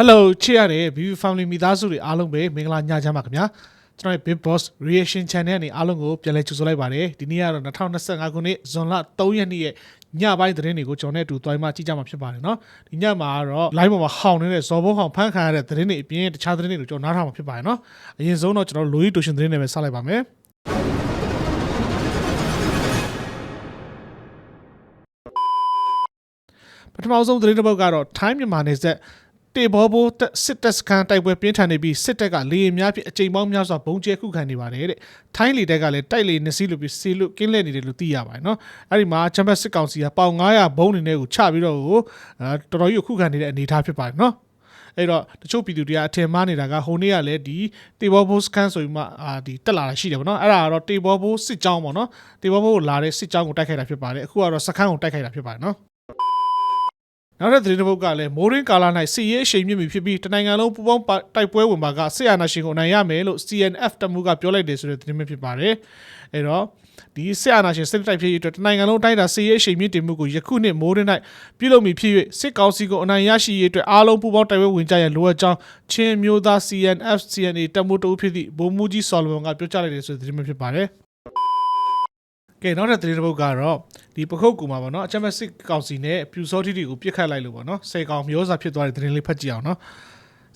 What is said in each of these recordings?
Hello ချစ်ရတဲ့ VV Family မိသားစုတွေအားလုံးပဲမင်္ဂလာညချမ်းပါခင်ဗျာကျွန်တော်ရဲ့ Big Boss Reaction Channel ကနေအားလုံးကိုပြန်လည်ကြိုဆိုလိုက်ပါတယ်ဒီနေ့ကတော့2025ခုနှစ်ဇွန်လ3ရက်နေ့ရဲ့ညပိုင်းသတင်းတွေကိုကျွန်တော်နဲ့အတူတွိုင်းမှကြည့်ကြမှာဖြစ်ပါတယ်เนาะဒီညမှာကတော့ live ပေါ်မှာဟောင်းနေတဲ့ဇော်ဘုံဟောင်းဖန်ခံရတဲ့သတင်းတွေအပြင်တခြားသတင်းတွေကိုကျွန်တော်နားထောင်မှာဖြစ်ပါတယ်เนาะအရင်ဆုံးတော့ကျွန်တော်လိုရီတိုရှင်သတင်းတွေပဲဆက်လိုက်ပါမယ်ပထမဆုံးသတင်းတစ်ပုဒ်ကတော့ Time မြန်မာနယ်စပ် တေဘောဘိုတက်စစ်တပ်စခန်းတိုက်ပွဲပြင်းထန်နေပြီးစစ်တပ်ကလေယာဉ်များဖြင့်အကြိမ်ပေါင်းများစွာဘုံကျဲခုခံနေပါတယ်တဲ့။ထိုင်းလေတပ်ကလည်းတိုက်လေနှစ်စီးလို့ပြီးစီလို့ကင်းလဲနေတယ်လို့သိရပါတယ်နော်။အဲ့ဒီမှာချမ်ဘတ်စစ်ကောင်စီကပေါင်900ဘုံနေနဲ့ကိုချပြီးတော့ကိုအဲတော်တော်ကြီးခုခံနေတဲ့အနေအထားဖြစ်ပါတယ်နော်။အဲ့တော့တချို့ပြည်သူတွေကအထင်မှားနေတာကဟိုနေ့ကလည်းဒီတေဘောဘိုးစကန်ဆိုပြီးမှအာဒီတက်လာတာရှိတယ်ပေါ့နော်အဲ့ဒါကတော့တေဘောဘိုးစစ်ကြောင်းပေါ့နော်တေဘောဘိုးကိုလာတဲ့စစ်ကြောင်းကိုတိုက်ခိုက်တာဖြစ်ပါတယ်အခုကတော့စခန်းကိုတိုက်ခိုက်တာဖြစ်ပါတယ်နော် နောက်တဲ့သတင်းတစ်ပုဒ်ကလည်းမိုးရင်းကာလာ၌စီရေးအရှိန်မြင့်ပြီဖြစ်ပြီးတနိုင်ငံလုံးပူးပေါင်းတိုက်ပွဲဝင်ပါကဆီယနာရှင်ကိုအနိုင်ရမယ်လို့ CNF တမှုကပြောလိုက်တယ်ဆိုတဲ့သတင်းပဲဖြစ်ပါတယ်အဲ့တော့ဒီဆီယနာရှင်စစ်တိုက်ဖြစ်ရေးအတွက်တနိုင်ငံလုံးတိုင်းတာစီရေးအရှိန်မြင့်တင်မှုကိုယခုနှစ်မိုးရင်း၌ပြုလုပ်မိဖြစ်၍စစ်ကောင်စီကိုအနိုင်ရရှိရေးအတွက်အားလုံးပူးပေါင်းတိုက်ပွဲဝင်ကြရန်လိုအပ်ကြောင်းချင်းမျိုးသား CNF CNA တမှုတူဖြစ်သည့်ဗိုလ်မှူးကြီးဆော်လမွန်ကပြောကြားလိုက်တယ်ဆိုတဲ့သတင်းပဲဖြစ်ပါတယ်ကဲ နောက်တဲ့သတင်းတစ်ပုဒ်ကတော့ဒီပခုတ်ကူမှာပေါ့နော်အချမ်းမစစ်ကောင်စီနဲ့ပြူစောတိတွေကိုပြစ်ခတ်လိုက်လို့ပေါ့နော်စေကောင်မျိုးစာဖြစ်သွားတဲ့သတင်းလေးဖတ်ကြည့်အောင်နော်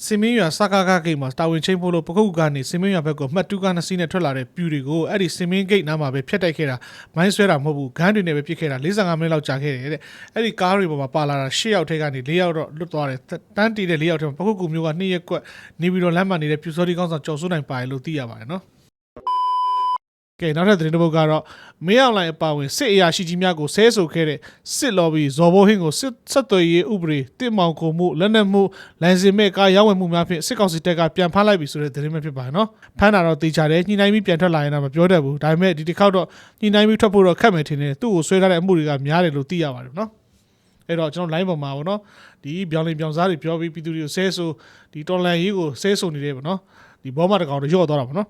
စင်မင်းရွာစကားကားဂိတ်မှာတာဝန်ချင်းဖို့လို့ပခုတ်ကနေစင်မင်းရွာဘက်ကိုမှတ်တူးကားနှစ်စီးနဲ့ထွက်လာတဲ့ပြူတွေကိုအဲ့ဒီစင်မင်းဂိတ်နားမှာပဲဖျက်တိုက်ခဲ့တာမိုင်းဆွဲတာမဟုတ်ဘူးဂန်းတွေနဲ့ပဲပြစ်ခဲ့တာ45မိနစ်လောက်ကြာခဲ့တယ်တဲ့အဲ့ဒီကားတွေပေါ်မှာပါလာတာ10ယောက်ထဲကနေ4ယောက်တော့လွတ်သွားတယ်တန်းတီတဲ့4ယောက်ထဲမှာပခုတ်ကူမျိုးက2ရက်ကွက်နေပြီးတော့လမ်းမနေတဲ့ပြူစောတိကောင်းဆောင်ကြော်စိုးနိုင်ပါတယ်လို့သိရပါတယ်နော် ကဲနောက်ထပ်သတင်းတစ်ပုဒ်ကတော့မင်းအောင်လိုင်အပါအဝင်စစ်အရာရှိကြီးများကိုဆဲဆိုခဲ့တဲ့စစ်လော်ဘီဇော်ဘိုဟင်းကိုစစ်ဆက်သွယ်ရေးဥပဒေတစ်မောင်ခုံမှုလက်နက်မှုလိုင်စင်မဲ့ကားရောင်းဝယ်မှုများဖြင့်စစ်ကောင်စီတပ်ကပြန်ဖမ်းလိုက်ပြီဆိုတဲ့သတင်းပဲဖြစ်ပါတယ်နော်ဖမ်းတာတော့တေချာတယ်ညှိနှိုင်းပြီးပြန်ထွက်လာရင်တော့မပြောတတ်ဘူးဒါပေမဲ့ဒီတစ်ခေါက်တော့ညှိနှိုင်းပြီးထွက်ဖို့တော့ခက်မယ်ထင်တယ်သူ့ကိုဆွဲထားတဲ့အမှုတွေကများတယ်လို့သိရပါတယ်နော်အဲ့တော့ကျွန်တော် line ပေါ်မှာပေါ့နော်ဒီပြောင်းလင်ပြောင်းစားတွေပြောပြီးပြည်သူတွေကိုဆဲဆိုဒီတော်လန်ရေးကိုဆဲဆိုနေတယ်ပေါ့နော်ဒီဘောမတကောင်တော့ရော့သွားတာပေါ့နော်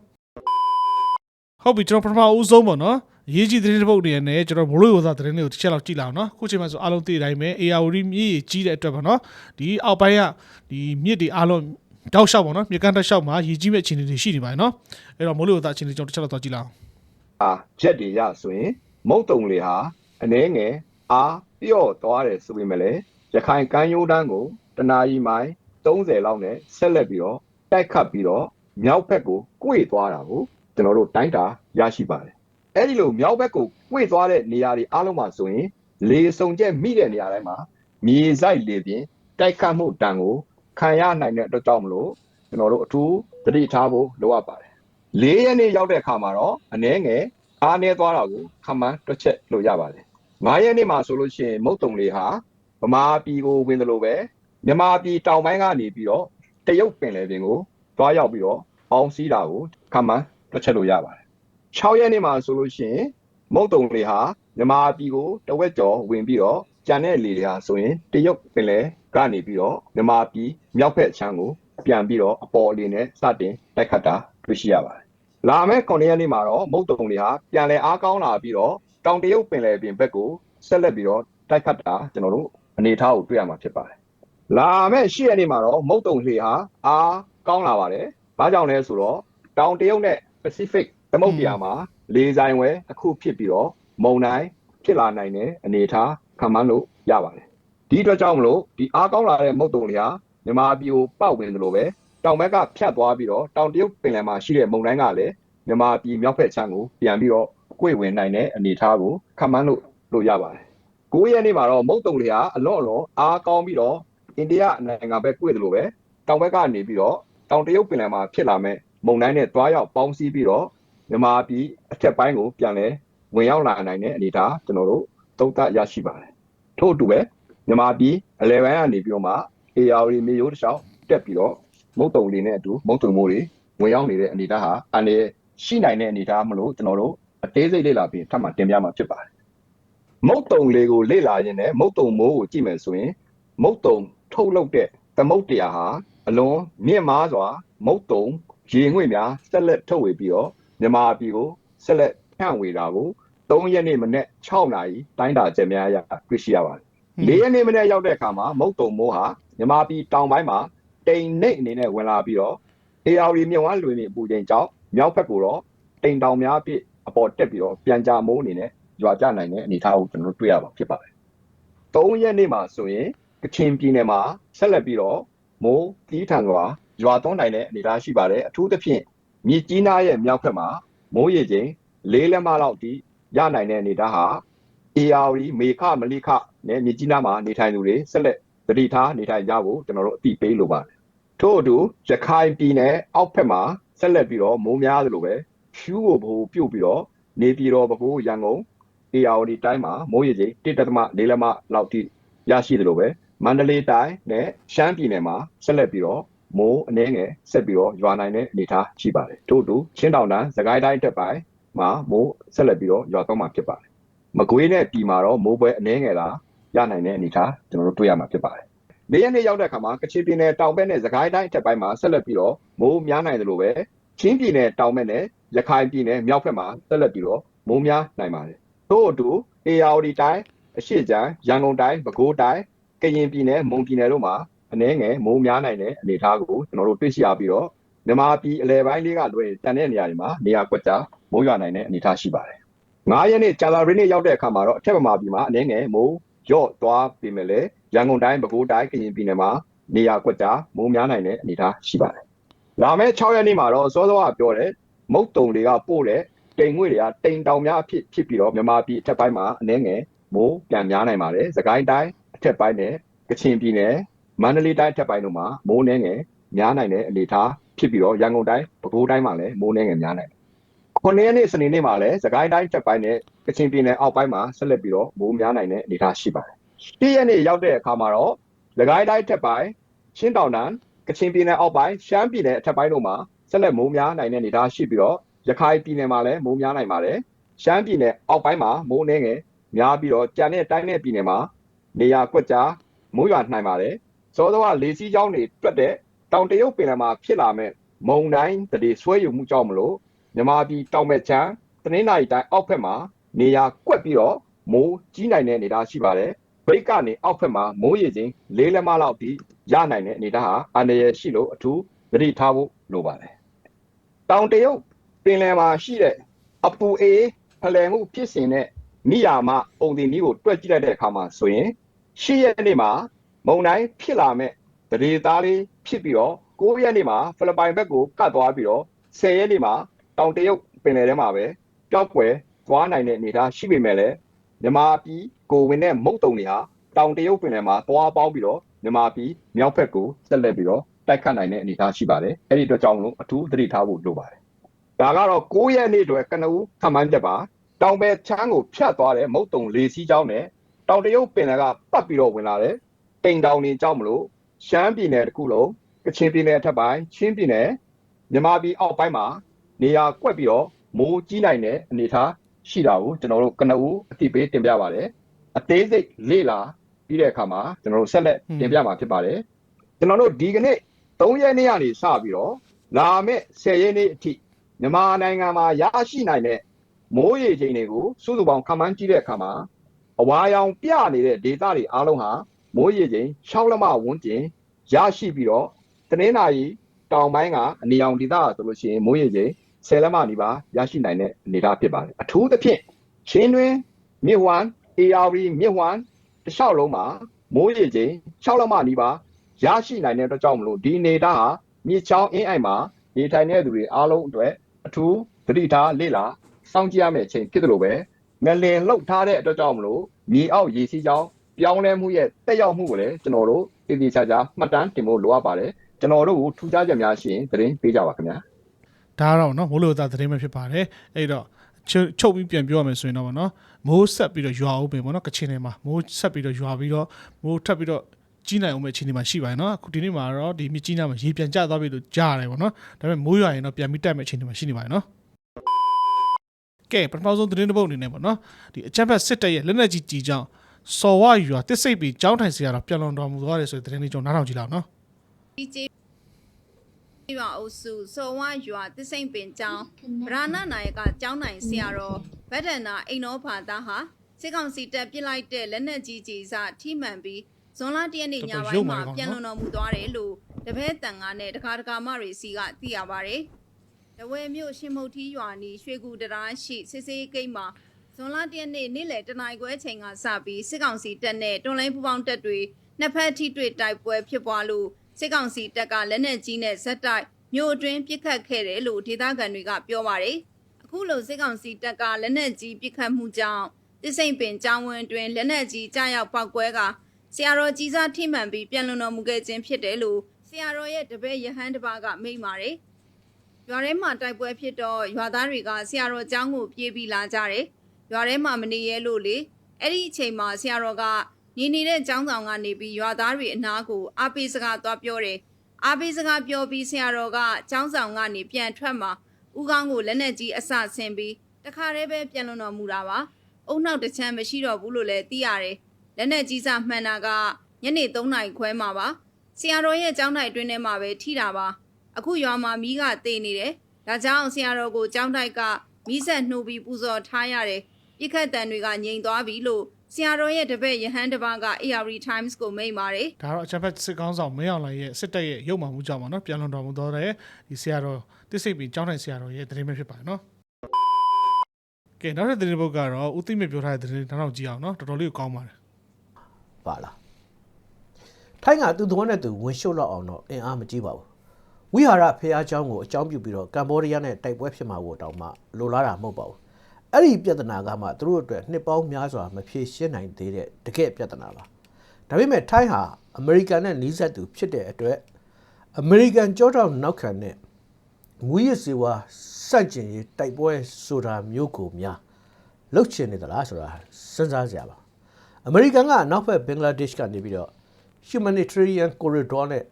ဟုတ်ပြီကျွန်တော်ပထမဦးဆုံးပေါ့နော်ရေးကြီးသတင်းတစ်ပုဒ်နေနဲ့ကျွန်တော်မလို့ရသားသတင်းလေးကိုတစ်ချက်လောက်ကြည့်လာအောင်နော်ခုချိန်မှာဆိုအားလုံးသိတဲ့အတိုင်းပဲ ARD မြစ်ကြီးကြီးတဲ့အတွက်ပေါ့နော်ဒီအောက်ပိုင်းကဒီမြစ်တွေအားလုံးတောက်လျှောက်ပေါ့နော်မြစ်ကမ်းတောက်လျှောက်မှာရေးကြီးမဲ့အခြေအနေတွေရှိနေပါတယ်နော်အဲ့တော့မလို့ရသားအခြေအနေကျွန်တော်တစ်ချက်လောက်သွားကြည့်လာအောင်အာချက်တွေရဆိုရင်မုတ်တုံလေဟာအနှဲငယ်အားပြော့သွားတယ်ဆိုပေမဲ့လည်းရခိုင်ကမ်းရိုးတန်းကိုတနာရီမိုင်30လောက်နဲ့ဆက်လက်ပြီးတော့တိုက်ခတ်ပြီးတော့မြောက်ဘက်ကိုကွေ့သွားတာကို ကျွန်တော်တို့တိုင်းတာရရှိပါတယ်အဲ့ဒီလိုမြောက်ဘက်ကိုကွေ့သွားတဲ့နေရာတွေအားလုံးမှာဆိုရင်လေစုံချက်မိတဲ့နေရာတိုင်းမှာမြေဆိုင်လေပြင်တိုက်ခတ်မှုတန်ကိုခံရနိုင်တဲ့အတွက်ကြောင့်မလို့ကျွန်တော်တို့အထူးသတိထားဖို့လိုအပ်ပါတယ်လေးရက်နေ့ရောက်တဲ့အခါမှာတော့အနည်းငယ်အားနည်းသွားတာကိုခမန်းတွက်ချက်လို့ရပါတယ်။9ရက်နေ့မှာဆိုလို့ရှိရင်မုတ်တုံလေးဟာဗမာပြည်ကိုဝင်တယ်လို့ပဲမြန်မာပြည်တောင်ပိုင်းကနေပြီးတော့တရုတ်ပင်လယ်ပြင်ကိုတွားရောက်ပြီးတော့အောင်စီးတာကိုခမန်း တွက်ချက်လို့ရပါတယ်။6ရက်နေ့မှာဆိုလို့ရှိရင်မုတ်တုံလေးဟာမြန်မာပြည်ကိုတဝက်ကျော်ဝင်ပြီးတော့ကျန်တဲ့လေတွေဟာဆိုရင်တရုတ်ပင်လယ်ကနေပြီးတော့မြန်မာပြည်မြောက်ဘက်အခြမ်းကိုပြန်ပြီးတော့အပေါ်အလေးနဲ့စတင်တိုက်ခတ်တာတွေ့ရှိရပါတယ်။လာမယ့်9ရက်နေ့မှာတော့မုတ်တုံတွေဟာပြန်လည်အားကောင်းလာပြီးတော့တောင်တရုတ်ပင်လယ်ပြင်ဘက်ကိုဆက်လက်ပြီးတော့တိုက်ခတ်တာကျွန်တော်တို့အနေအထားကိုတွေ့ရမှာဖြစ်ပါတယ်။လာမယ့်10ရက်နေ့မှာတော့မုတ်တုံလေဟာအားကောင်းလာပါတယ်။ဘာကြောင့်လဲဆိုတော့တောင်တရုတ်နဲ့ Pacific သမုဒ္ဒရာမှာလေဆိုင်ဝဲတစ်ခုဖြစ်ပြီးတော့မုန်တိုင်းဖြစ်လာနိုင်တဲ့အနေအထားခံမှန်းလို့ရပါတယ်။ဒီအတွက်ကြောင့်မလို့ဒီအားကောင်းလာတဲ့မုတ်တုံတွေဟာမြန်မာပြည်ကိုပောက်ဝင်တယ်လို့ပဲတောင်ဘက်ကဖြတ်သွားပြီးတော့တောင်တရုတ်ပင်လယ်မှာရှိတဲ့မုန်တိုင်းကလည်းမြန်မာပြည်မြောက်ဘက်ခြမ်းကိုပြန်ပြီးတော့ကွေ့ဝင်နိုင်တဲ့အနေအထားကိုခန့်မှန်းလို့လို့ရပါတယ်။9ရက်နေ့မှာတော့မုတ်တုံတွေဟာအလွန်အလွန်အားကောင်းပြီးတော့အိန္ဒိယနိုင်ငံဘက်ကွေ့တယ်လို့ပဲတောင်ဘက်ကနေပြီးတော့တောင်တရုတ်ပင်လယ်မှာဖြစ်လာမဲ့ မုန်တိုင်းနဲ့တွားရောက်ပေါင်းစည်းပြီးတော့မြန်မာပြည်အထက်ပိုင်းကိုပြန်လဲဝင်ရောက်လာနိုင်တဲ့အနေအထားကျွန်တော်တို့သုံးသပ်ရရှိပါတယ်။ထို့အတူပဲမြန်မာပြည်အလဲပိုင်းကနေပြီးတော့မှ AR မြေရိုးတစ်လျှောက်တက်ပြီးတော့မုတ်တုံလေးနဲ့အတူမုတ်တုံမိုးတွေဝင်ရောက်နေတဲ့အနေအထားဟာအန်ရရှိနိုင်တဲ့အနေအထားမလို့ကျွန်တော်တို့အသေးစိတ်လေ့လာပြီးထပ်မံတင်ပြမှာဖြစ်ပါတယ်။မုတ်တုံလေးကိုလေ့လာရင်းနဲ့မုတ်တုံမိုးကိုကြည့်မယ်ဆိုရင်မုတ်တုံထုတ်လုပ်တဲ့သမုတ်တရားဟာအလွန်မြင့်မားစွာမုတ်တုံ ရေငွေ့များဆက်လက်ထုတ်ဝေပြီးတော့မြန်မာပြည်ကိုဆက်လက်ဖြန့်ဝေတာကို3ရက်နေ့မနေ့6နာရီတိုင်းတာချက်များအရတွေ့ရှိရပါတယ်။၄ရက်နေ့မနေ့ရောက်တဲ့အခါမှာမုတ်တုံမိုးဟာမြန်မာပြည်တောင်ပိုင်းမှာတိမ်နှိတ်အနေနဲ့ဝင်လာပြီးတော့ AR မြုံဝလွင်နေပူချိန်ကြောင့်မြောက်ဘက်ကိုတော့တိမ်တောင်များအဖြစ်အပေါ်တက်ပြီးတော့ပြန်ကြမိုးအနေနဲ့ရွာကျနိုင်တဲ့အနေအထားကိုကျွန်တော်တို့တွေ့ရပါဖြစ်ပါတယ်။၃ရက်နေ့မှာဆိုရင်ကချင်ပြည်နယ်မှာဆက်လက်ပြီးတော့မိုးတီးထန်စွာ ရွာသွန်းနိုင်တဲ့အနေအထားရှိပါတယ်အထူးသဖြင့်မြစ်ကြီးနားရဲ့မြောက်ဘက်မှာမိုးရေချိန်၄လက်မလောက်ထိရနိုင်တဲ့အနေအထားဟာ AR မေခမလိခနဲ့မြစ်ကြီးနားမှာနေထိုင်သူတွေဆက်လက်သတိထားနေထိုင်ကြဖို့ကျွန်တော်တို့အသိပေးလိုပါတယ်ထို့အတူရခိုင်ပြည်နယ်အောက်ဘက်မှာဆက်လက်ပြီးတော့မိုးများသလိုပဲဖြူးကိုဘိုးပြုတ်ပြီးတော့နေပြည်တော်ပဲခူးရန်ကုန် AR တိုင်းမှာမိုးရေချိန်1.4လက်မလောက်ထိရရှိသလိုပဲမန္တလေးတိုင်းနဲ့ရှမ်းပြည်နယ်မှာဆက်လက်ပြီးတော့ မိုးအနည်းငယ်ဆက်ပြီးတော့ရွာနိုင်တဲ့အနေအထားရှိပါတယ်ထို့အတူချင်းတောင်တန်းစကိုင်းတိုင်းတက်ပိုင်းမှာမိုးဆက်လက်ပြီးတော့ရွာတော့မှာဖြစ်ပါတယ်မကွေးနဲ့ပြည်မှာတော့မိုးပွဲအနှဲငယ်လာရနိုင်တဲ့အနေအထားကျွန်တော်တို့တွေ့ရမှာဖြစ်ပါတယ်။နေ့ရက်နေ့ရောက်တဲ့အခါမှာကချင်ပြည်နယ်တောင်ဘက်နဲ့စကိုင်းတိုင်းအထက်ပိုင်းမှာဆက်လက်ပြီးတော့မိုးများနိုင်တယ်လို့ပဲချင်းပြည်နယ်တောင်ဘက်နဲ့ရခိုင်ပြည်နယ်မြောက်ဘက်မှာဆက်လက်ပြီးတော့မိုးများနိုင်ပါတယ်။ထို့အတူ AR တိုင်းအရှိချမ်းရန်ကုန်တိုင်းပဲခူးတိုင်းကရင်ပြည်နယ်မွန်ပြည်နယ်တို့မှာ အနှဲငယ်မိုးများနိုင်တဲ့အနေအထားကိုကျွန်တော်တို့တွေ့ရှိရပြီးတော့မြန်မာပြည်အလဲပိုင်းလေးကလွယ်တန်တဲ့နေရာတွေမှာနေရာကွက်ကြားမိုးရွာနိုင်တဲ့အနေအထားရှိပါတယ်9ရက်နေ့ကြာလာရင်းနေ့ရောက်တဲ့အခါမှာတော့အထက်ပမာပြည်မှာအနေငယ်မိုးရော့သွားပြီမဲ့လေရန်ကုန်တိုင်းပဲခူးတိုင်းကရင်ပြည်နယ်မှာနေရာကွက်ကြားမိုးများနိုင်တဲ့အနေအထားရှိပါတယ်။လာမယ့်6ရက်နေ့မှာတော့စောစောကပြောတဲ့မုတ်တုံတွေကပို့တဲ့တိမ်ငွေတွေကတိမ်တောင်များအဖြစ်ဖြစ်ပြီးတော့မြန်မာပြည်အထက်ပိုင်းမှာအနေငယ်မိုးပြန်များနိုင်ပါတယ်။စကိုင်းတိုင်းအထက်ပိုင်းနဲ့ကချင်ပြည်နယ် မန္တလေးတိုင်းအထက်ပိုင်းတို့မှာမိုးနှဲငယ်များနိုင်တဲ့အနေအထားဖြစ်ပြီးတော့ရန်ကုန်တိုင်းပဲခူးတိုင်းမှာလည်းမိုးနှဲငယ်များနိုင်ခုနှစ်ရက်နေ့စနေနေ့မှာလည်းစကိုင်းတိုင်းတက်ပိုင်းနဲ့ကချင်ပြည်နယ်အောက်ပိုင်းမှာဆက်လက်ပြီးတော့မိုးများနိုင်တဲ့အနေအထားရှိပါတယ်။ဒီရက်နေ့ရောက်တဲ့အခါမှာတော့စကိုင်းတိုင်းတက်ပိုင်းရှင်းတောင်တန်းကချင်ပြည်နယ်အောက်ပိုင်းရှမ်းပြည်နယ်အထက်ပိုင်းတို့မှာဆက်လက်မိုးများနိုင်တဲ့အနေအထားရှိပြီးတော့ရခိုင်ပြည်နယ်မှာလည်းမိုးများနိုင်ပါတယ်။ရှမ်းပြည်နယ်အောက်ပိုင်းမှာမိုးနှဲငယ်များပြီးတော့ကြံတဲ့တိုင်းနယ်ပြည်နယ်မှာနေရာကွက်ကြားမိုးရွာနိုင်ပါတယ်။ စောစောကလေစီးကြောင်းတွေတွက်တဲ့တောင်တရုတ်ပင်လယ်မှာဖြစ်လာမဲ့မုန်တိုင်းတည်းဆွဲယူမှုကြောင့်မလို့မြန်မာပြည်တောင်ဘက်ချမ်းတနင်္လာရီတိုင်းအောက်ဘက်မှာနေရာကွက်ပြီးတော့မိုးကြီးနိုင်တဲ့အနေအထားရှိပါတယ်။ဘရိတ်ကနေအောက်ဘက်မှာမိုးရေချိန်၄လက်မလောက်ပြီးရနိုင်တဲ့အနေအထားဟာအန္တရာယ်ရှိလို့အထူးသတိထားဖို့လိုပါတယ်။တောင်တရုတ်ပင်လယ်မှာရှိတဲ့အပူအေးဖလှယ်မှုဖြစ်စဉ်နဲ့မိယာမပုံတင်ကြီးကိုတွက်ကြည့်လိုက်တဲ့အခါမှာဆိုရင်ရှရက်နေ့မှာ မုန်တိုင်းဖြစ်လာမဲ့တရေသားလေးဖြစ်ပြီးတော့9ရက်နေ့မှာဖိလစ်ပိုင်ဘက်ကိုကတ်သွားပြီးတော့10ရက်နေ့မှာတောင်တရုတ်ပင်လယ်ထဲမှာပဲပျောက်ကွယ်သွားနိုင်တဲ့အနေအထားရှိပေမဲ့လည်းမြန်မာပြည်ကိုဝင်တဲ့မုတ်တုံတွေဟာတောင်တရုတ်ပင်လယ်မှာသွားပေါင်းပြီးတော့မြန်မာပြည်မြောက်ဘက်ကိုဆက်လက်ပြီးတော့တိုက်ခတ်နိုင်တဲ့အနေအထားရှိပါတယ်။အဲ့ဒီအတွက်ကြောင့်မလို့အထူးသတိထားဖို့လိုပါတယ်။ဒါကတော့9ရက်နေ့အတွက်ကနဦးခန့်မှန်းချက်ပါတောင်ဘက်ချမ်းကိုဖြတ်သွားတဲ့မုတ်တုံလေစီးကြောင်းနဲ့တောင်တရုတ်ပင်လယ်ကပတ်ပြီးတော့ဝင်လာတဲ့ တိမ်တောင်တွေကြောင့်မလို့ရှမ်းပြည်နယ်တစ်ခုလုံးကချင်ပြည်နယ်အထက်ပိုင်းချင်းပြည်နယ်မြန်မာပြည်အောက်ပိုင်းမှာနေရာကွက်ပြီးတော့မိုးကြီးနိုင်တဲ့အနေအထားရှိတာကိုကျွန်တော်တို့ကနဦးအသိပေးတင်ပြပါတယ်အသေးစိတ်လေ့လာပြီးတဲ့အခါမှာကျွန်တော်တို့ဆက်လက်တင်ပြမှာဖြစ်ပါတယ်ကျွန်တော်တို့ဒီကနေ့3ရက်နေ့ကနေစပြီးတော့လာမယ့်10ရက်နေ့အထိမြန်မာနိုင်ငံမှာရရှိနိုင်တဲ့မိုးရေချိန်တွေကိုစုစုပေါင်းခန့်မှန်းကြည့်တဲ့အခါမှာအဝါရောင်ပြနေတဲ့ဒေသတွေအားလုံးဟာ မိုးရေချိန်6လက်မဝန်းကျင်ရရှိပြီးတော့တနင်္လာရီတောင်ပိုင်းကအနီရောင်ဒေသဆိုလို့ရှိရင်မိုးရေချိန်ဆယ်လက်မနီးပါးရရှိနိုင်တဲ့အနေအထားဖြစ်ပါတယ်အထူးသဖြင့်ချင်းတွင်မြစ်ဝမ်း ARV မြစ်ဝမ်းတစ်လျှောက်လုံးမှာမိုးရေချိန်6လက်မနီးပါးရရှိနိုင်တဲ့အတွက်ကြောင့်မလို့ဒီအနေအထားဟာမြစ်ချောင်းအင်းအိုင်မှာနေထိုင်တဲ့သူတွေအားလုံးအတွက်အထူးသတိထားလေ့လာစောင့်ကြည့်ရမယ့်အချိန်ဖြစ်တယ်လို့ပဲငလင်လှုပ်ထားတဲ့အတွက်ကြောင့်မလို့မြေအောက်ရေစီးကြောင်း ပြောင်းလဲမှုရဲ့တက်ရောက်မှုကိုလည်းကျွန်တော်တို့တည်တည်ချာချာမှတ်တမ်းတင်ဖို့လိုအပ်ပါတယ်ကျွန်တော်တို့ကိုထူးခြားချက်များရှိရင်သတင်းပေးကြပါခင်ဗျာဒါကတော့နော်မိုးလေဝသသတင်းပဲဖြစ်ပါတယ်အဲ့တော့ချုပ်ချုပ်ပြီးပြန်ပြောရမယ်ဆိုရင်တော့ဗောနော်မိုးဆက်ပြီးတော့ရွာအောင်ပဲဗောနော်ကချင်နယ်မှာမိုးဆက်ပြီးတော့ရွာပြီးတော့မိုးထပ်ပြီးတော့ကြီးနိုင်အောင်ပဲအချိန်ဒီမှာရှိပါတယ်နော်အခုဒီနေ့မှာတော့ဒီမြစ်ကြီးနားမှာရေပြန်ကျသွားပြီလို့ကြားရတယ်ဗောနော်ဒါပေမဲ့မိုးရွာရင်တော့ပြန်ပြီးတက်မယ့်အချိန်ဒီမှာရှိနေပါတယ်နော်ကဲပထမဆုံးသတင်းတစ်ပုဒ်အနေနဲ့ဗောနော်ဒီအချက်ဖက်စစ်တပ်ရဲ့လက်နက်ကြီးကြီးကြောင့် စော်ဝရွာတစ်စိတ်ပြီးကြောင်းထိုင်စရာတော့ပြန်လွန်တော်မူသွားတယ်ဆိုတဲ့သတင်းလေးကျွန်တော်နားထောင်ကြည့်လောက်နော်ဒီကျေးရွာအုပ်စုစော်ဝရွာတစ္ဆိမ့်ပင်ကျောင်းဗရာဏနာယကကျောင်းနိုင်ဆရာတော်ဗဒ္ဒနာအိမ်တော်ဖာသားဟာစစ်ကောင်စီတပ်ပစ်လိုက်တဲ့လက်နက်ကြီးကြီးစထိမှန်ပြီးဇွန်လ၁ရက်နေ့ညပိုင်းမှာပြန်လွန်တော်မူသွားတယ်လို့တတပည့်တန်ငါနဲ့တကာတကာမတွေစီကသိရပါတယ်။တဝဲမြို့ရှင်မုတ်ထီရွာနီရွှေကူတရာရှိစစ်စေးဂိတ်မှာ ဇွန်လ၁ရက်နေ့နေ့လယ်တနာရီခွဲချိန်ကစပြီးစစ်ကောင်စီတပ်နဲ့တွန်လိုင်းပူပေါင်းတပ်တွေနှစ်ဖက်ထိတွေ့တိုက်ပွဲဖြစ်ပွားလို့စစ်ကောင်စီတပ်ကလက်နက်ကြီးနဲ့ဇက်တိုက်မြို့အတွင်းပစ်ခတ်ခဲ့တယ်လို့ဒေသခံတွေကပြောပါတယ်။အခုလိုစစ်ကောင်စီတပ်ကလက်နက်ကြီးပစ်ခတ်မှုကြောင့်တစ္ဆိမ့်ပင်ကျောင်းဝင်းတွင်လက်နက်ကြီးကြားရောက်ပောက်ကွဲကဆရာတော်ကြီးစားထိမှန်ပြီးပြန်လွန်တော်မူခဲ့ခြင်းဖြစ်တယ်လို့ဆရာတော်ရဲ့တပည့်ယဟန်တစ်ပါးကမိန့်ပါတယ်။ရွာထဲမှာတိုက်ပွဲဖြစ်တော့ရွာသားတွေကဆရာတော်ကျောင်းကိုပြေးပြီးလာကြတယ်။ ရွာထဲမှာမနေရဲလို့လေအဲ့ဒီအချိန်မှာဆရာတော်ကညီနေတဲ့ကျောင်းဆောင်ကနေပြီးရွာသားတွေအနားကိုအားပေးစကားသွားပြောတယ်။အားပေးစကားပြောပြီးဆရာတော်ကကျောင်းဆောင်ကနေပြန်ထွက်မှာဦးကောင်းကိုလက်နက်ကြီးအစဆင်ပြီးတခါတည်းပဲပြန်လွန်တော်မူတာပါ။အုံနောက်တစ်ချမ်းမရှိတော့ဘူးလို့လည်းသိရတယ်။လက်နက်ကြီးစမှန်တာကညနေ3နာရီခွဲမှာပါ။ဆရာတော်ရဲ့ကျောင်းတိုင်အတွင်းထဲမှာပဲထိတာပါ။အခုရွာမှာမီးကတေနေတယ်။ဒါကြောင့်ဆရာတော်ကိုကျောင်းတိုက်ကမီးဆက်နှိုးပြီးပူဇော်ထားရတယ်။ ပြစ်ခတ်တန်တွေကငြိမ်သွားပြီလို့ဆရာတော်ရဲ့တပည့်ယဟန်တစ်ပါးက AR Times ကိုမိန့်ပါတယ်။ ဒါတော့အချက်ဖက်စစ်ကောင်းဆောင်မင်းအောင်လှိုင်ရဲ့စစ်တပ်ရဲ့ရုပ်မှန်မှုကြောင့်ပါနော်ပြန်လွန်တော်မူတော့တဲ့ဒီဆရာတော်တစ္ဆိတ်ပင်ကျောင်းထိုင်ဆရာတော်ရဲ့သတင်းပဲဖြစ်ပါတယ်နော်ကဲနောက်တဲ့သတင်းပုတ်ကတော့ဦးသိမြပြောထားတဲ့သတင်းနောက်နောက်ကြည့်အောင်နော်တော်တော်လေးကိုကောင်းပါတယ် ပါလားထိုင်းကသူ့သဘောနဲ့သူဝင်ရှုပ်လောက်အောင်တော့အင်အားမကြီးပါဘူးဝိဟာရဖះเจ้าကိုအကြောင်းပြုပြီးတော့ကမ္ဘောဒီးယားနဲ့တိုက်ပွဲဖြစ်မှာကိုတောင်မှလိုလားတာမဟုတ်ပါဘူး အဲ့ဒီပြဿနာကမှသူတို့အတွက်နှစ်ပေါင်းများစွာမဖြေရှင်းနိုင်သေးတဲ့တကယ့်ပြဿနာပါဒါပေမဲ့ထိုင်းဟာအမေရိကန်နဲ့နှီးစပ်သူဖြစ်တဲ့အတွက်အမေရိကန်ကြောတောင်နောက်ခံတဲ့မူရစ်စီဝါစန့်ကျင်ရေးတိုက်ပွဲဆိုတာမျိုးကိုများလှုပ်ချင်နေသလားဆိုတာစဉ်းစားကြရပါအမေရိကန်ကနောက်ဘက်ဘင်္ဂလားဒေ့ရှ်ကနေပြီးတော့ humanitarian corridor နဲ့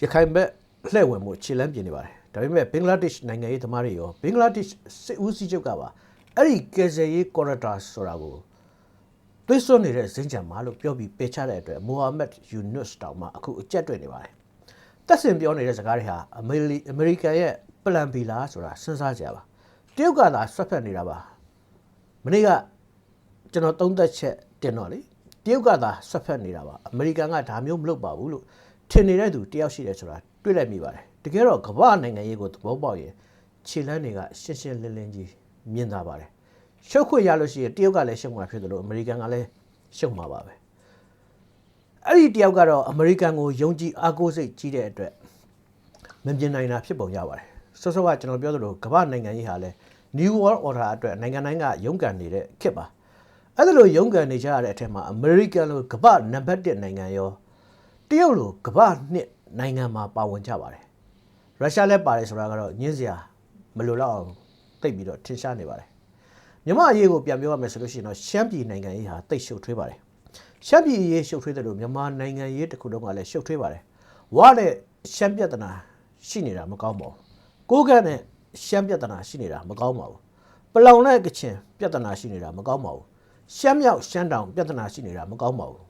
ရခိုင်ဘက်လှည့်ဝင်မှုခြေလမ်းပြင်နေပါတယ်ဒါပေမဲ့ဘင်္ဂလားဒေ့ရှ်နိုင်ငံရေးသမားတွေရောဘင်္ဂလားဒေ့ရှ်စစ်ဦးစီးချုပ်ကပါ အဲ့ဒီကယ်ဆယ်ရေး corridor ဆိုတာကိုသွေးစွန်းနေတဲ့ဇင်ကြံမှာလို့ပြောပြီးပယ်ချတဲ့အတွက်မိုဟာမက်ယူနွတ်တောင်မှအခုအကြက်တွေ့နေပါတယ်တက်စင်ပြောနေတဲ့စကားတွေဟာအမေရိအမေရိကန်ရဲ့ plan B လားဆိုတာစဉ်းစားကြပါတရုတ်ကသာဆွတ်ဖက်နေတာပါမနေ့ကကျွန်တော်သုံးသက်ချက်တင်တော့လေတရုတ်ကသာဆွတ်ဖက်နေတာပါအမေရိကန်ကဒါမျိုးမလုပ်ပါဘူးလို့ထင်နေတဲ့သူတယောက်ရှိတယ်ဆိုတာတွေ့လိုက်မိပါတယ်တကယ်တော့ကမ္ဘာနိုင်ငံရေးကိုသဘောပေါက်ရင်ခြေလန်းတွေကရှင်းရှင်းလင်းလင်းကြီး မြင်သာပါတယ်ရှုပ်ခွင့်ရလို့ရှိရင်တရုတ်ကလည်းရှုပ်မှာဖြစ်တယ်လို့အမေရိကန်ကလည်းရှုပ်မှာပါပဲအဲ့ဒီတယောက်ကတော့အမေရိကန်ကိုယုံကြည်အားကိုးစိတ်ကြီးတဲ့အတွက်မမြင်နိုင်တာဖြစ်ပုံရပါတယ်ဆော့ဆော့ကကျွန်တော်ပြောသလိုကမ္ဘာနိုင်ငံရေးဟာလည်း New World Order အတွက်နိုင်ငံတိုင်းကရုန်းကန်နေတဲ့ခေတ်ပါအဲ့ဒါလိုရုန်းကန်နေကြရတဲ့အထက်မှာအမေရိကန်လိုကမ္ဘာနံပါတ်1နိုင်ငံရောတရုတ်လိုကမ္ဘာနှစ်နိုင်ငံမှာပါဝင်ကြပါတယ်ရုရှားလည်းပါတယ်ဆိုတာကတော့ညင်းစရာမလိုတော့အောင် တိတ်ပြီးတော့ထင်ရှားနေပါတယ်မြန်မာအရေးကိုပြန်ပြောရမယ်ဆိုလို့ရှိရင်တော့ရှမ်းပြည်နိုင်ငံရေးဟာတိတ်ရှုပ်ထွေးပါတယ်ရှမ်းပြည်အရေးရှုပ်ထွေးတယ်လို့မြန်မာနိုင်ငံရေးတစ်ခုလုံးကလည်းရှုပ်ထွေးပါတယ်ဝါတဲ့ရှမ်းပြဿနာရှိနေတာမကောင်းပါဘူးကိုးကန့်နဲ့ရှမ်းပြဿနာရှိနေတာမကောင်းပါဘူးပလောင်နဲ့ကချင်ပြဿနာရှိနေတာမကောင်းပါဘူးရှမ်းမြောက်ရှမ်းတောင်ပြဿနာရှိနေတာမကောင်းပါဘူး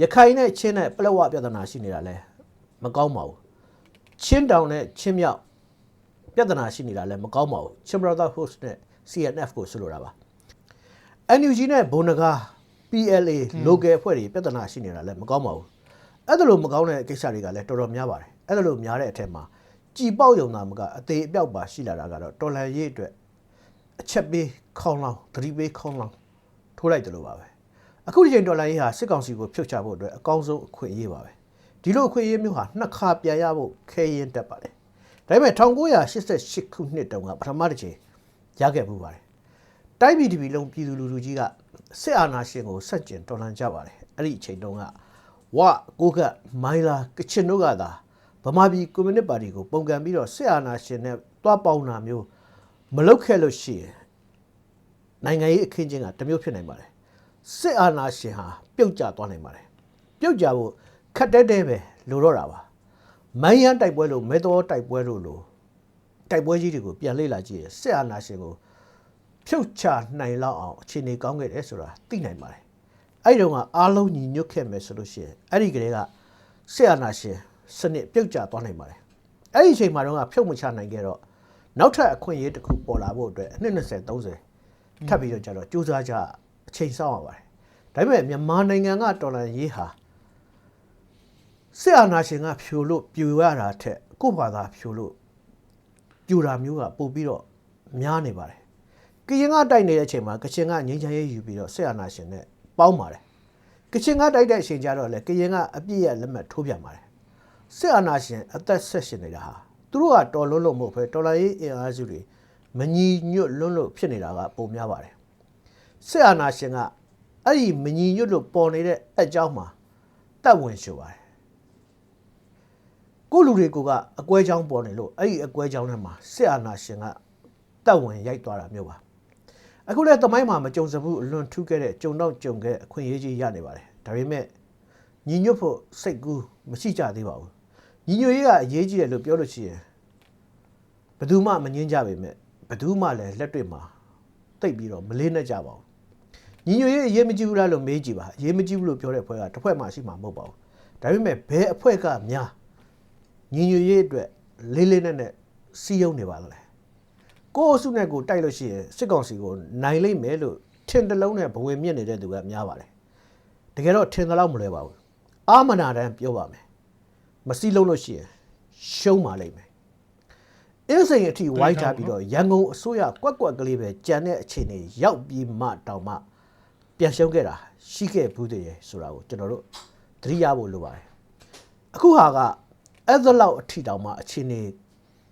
ရခိုင်နဲ့ချင်းနဲ့ပလက်ဝပြဿနာရှိနေတာလည်းမကောင်းပါဘူးချင်းတောင်နဲ့ချင်းမြောက် ပြဿနာရှိနေတာလည်းမကောင်းပါဘူးချင်း brother host နဲ့ CNF ကိုဆိုလိုတာပါ NUG နဲ့ဘုံနဂါ PLA local အဖွဲ့တွေပြဿနာရှိနေတာလည်းမကောင်းပါဘူးအဲ့ဒါလိုမကောင်းတဲ့ကိစ္စတွေကလည်းတော်တော်များပါတယ်အဲ့ဒါလိုများတဲ့အထက်မှာကြည်ပေါက်ယုံတာမကအသေးအပြောက်ပါရှိလာတာကတော့တော်လန်ရေးအတွက်အချက်ပေးခေါင်းလောင်းသတိပေးခေါင်းလောင်းထိုးလိုက်တယ်လို့ပါပဲအခုဒီချိန်ဒေါ်လာရေးဟာစစ်ကောင်စီကိုဖြုတ်ချဖို့အတွက်အကောင်းဆုံးအခွင့်အရေးပါပဲဒီလိုအခွင့်အရေးမျိုးဟာနှစ်ခါပြန်ရဖို့ခဲရင်တက်ပါတယ် ဒါပေမဲ့1988ခုနှစ်တုန်းကပထမတစ်ချိန်ရခဲ့မှုပါတယ်တိုင်းပြည်တစ်ပြည်လုံးပြည်သူလူထုကြီးကစစ်အာဏာရှင်ကိုဆက်ကျင်တော်လှန်ကြပါတယ်အဲ့ဒီအချိန်တုန်းကဝကိုကတ်မိုင်းလာကချင်တို့ကသာဗမာပြည်ကွန်မြူနစ်ပါတီကိုပုံကန်ပြီးတော့စစ်အာဏာရှင်နဲ့တွားပေါင်းတာမျိုးမလုပ်ခဲ့လို့ရှိရင်နိုင်ငံရေးအခင်းချင်းကတစ်မျိုးဖြစ်နိုင်ပါတယ်စစ်အာဏာရှင်ဟာပြုတ်ကျသွားနိုင်ပါတယ်ပြုတ်ကျဖို့ခက်တဲတဲပဲလိုတော့တာပါ မိုင်းရန်တိုက်ပွဲလို့မဲတော်တိုက်ပွဲလို့လို့တိုက်ပွဲကြီးတွေကိုပြန်လေ့လာကြည့်ရင်စစ်အာဏာရှင်ကိုဖြုတ်ချနိုင်လောက်အောင်အခြေအနေကောင်းခဲ့တယ်ဆိုတာသိနိုင်ပါတယ်အဲ့ဒီတော့ကအားလုံးညီညွတ်ခဲ့မယ်ဆိုလို့ရှိရင်အဲ့ဒီကလေးကစစ်အာဏာရှင်စနစ်ပြုတ်ကျသွားနိုင်ပါတယ်အဲ့ဒီအချိန်မှာတော့ဖြုတ်မချနိုင်ခဲ့တော့နောက်ထပ်အခွင့်အရေးတစ်ခုပေါ်လာဖို့အတွက်အနှစ်20 30ထပ်ပြီးတော့ကြတော့စူးစမ်းကြအချိန်ဆောက်ရပါတယ်ဒါပေမဲ့မြန်မာနိုင်ငံကတော်လန်ရေးဟာ စစ်အာဏာရှင်ကဖြိုလို့ပြူရတာထက်ကိုယ့်ဘာသာဖြိုလို့ပြူတာမျိုးကပို့ပြီးတော့များနေပါတယ်ကရင်ကတိုက်နေတဲ့အချိန်မှာကချင်ကငင်းချမ်းရေးယူပြီးတော့စစ်အာဏာရှင်နဲ့ပေါင်းပါတယ်ကချင်ကတိုက်တဲ့အချိန်ကျတော့လေကရင်ကအပြည့်ရဲ့လက်မှတ်ထိုးပြန်ပါတယ်စစ်အာဏာရှင်အသက်ဆက်ရှင်နေတာဟာသူတို့ကတော်လုံးလုံးမဟုတ်ဘဲတော်လိုင်းရေးအင်အားစုတွေမညီညွတ်လွန်းလို့ဖြစ်နေတာကပုံများပါတယ်စစ်အာဏာရှင်ကအဲ့ဒီမညီညွတ်လို့ပေါ်နေတဲ့အကြောင်းမှာတက်ဝင်ရှိပါတယ် ကိုလူတွေကိုကအကွဲကြောင်းပေါ်နေလို့အဲ့ဒီအကွဲကြောင်းထဲမှာစစ်အာဏာရှင်ကတက်ဝင်ရိုက်သွားတာမျိုးပါအခုလည်းတမိုင်းမှာမကြုံစဘူးအလွန်ထူးခဲ့တဲ့ကြုံတော့ကြုံခဲ့အခွင့်အရေးကြီးရနေပါတယ်ဒါပေမဲ့ညီညွတ်ဖို့စိတ်ကူးမရှိကြသေးပါဘူးညီညွတ်ရေးကအရေးကြီးတယ်လို့ပြောလို့ရှိရင်ဘယ်သူမှမငင်းကြပေမဲ့ဘယ်သူမှလည်းလက်တွေ့မှာတိတ်ပြီးတော့မလေးနဲ့ကြပါဘူးညီညွတ်ရေးအရေးမကြီးဘူးလားလို့မေးကြည့်ပါအရေးမကြီးဘူးလို့ပြောတဲ့အဖွဲ့ကတစ်ဖွဲ့မှရှိမှာမဟုတ်ပါဘူးဒါပေမဲ့ဘယ်အဖွဲ့ကများ ညီညွတ်ရေးအတွက်လေးလေးနက်နက်စီးရုံနေပါသလဲကိုယ့်အစုနဲ့ကိုယ်တိုက်လို့ရှိရင်စစ်ကောင်စီကိုနိုင်လိမ့်မယ်လို့ထင်တလုံးနဲ့ဘဝင်မြင့်နေတဲ့သူကများပါတယ်တကယ်တော့ထင်သလောက်မလွယ်ပါဘူးအာမနာတမ်းပြောပါမယ်မစီးလုံးလို့ရှိရင်ရှုံးပါလိမ့်မယ်အင်းစိန်အထိဝိုင်းထားပြီးတော့ရန်ကုန်အစိုးရကွက်ကွက်ကလေးပဲကြံတဲ့အခြေအနေရောက်ပြီးမှတောင်မှပြန်ရှုံးခဲ့တာရှိခဲ့ဘူးတည်းရဲ့ဆိုတာကိုကျွန်တော်တို့သတိရဖို့လိုပါတယ်အခုဟာက အဲ့ဒါလောက်အထိတောင်မှအခြေအနေ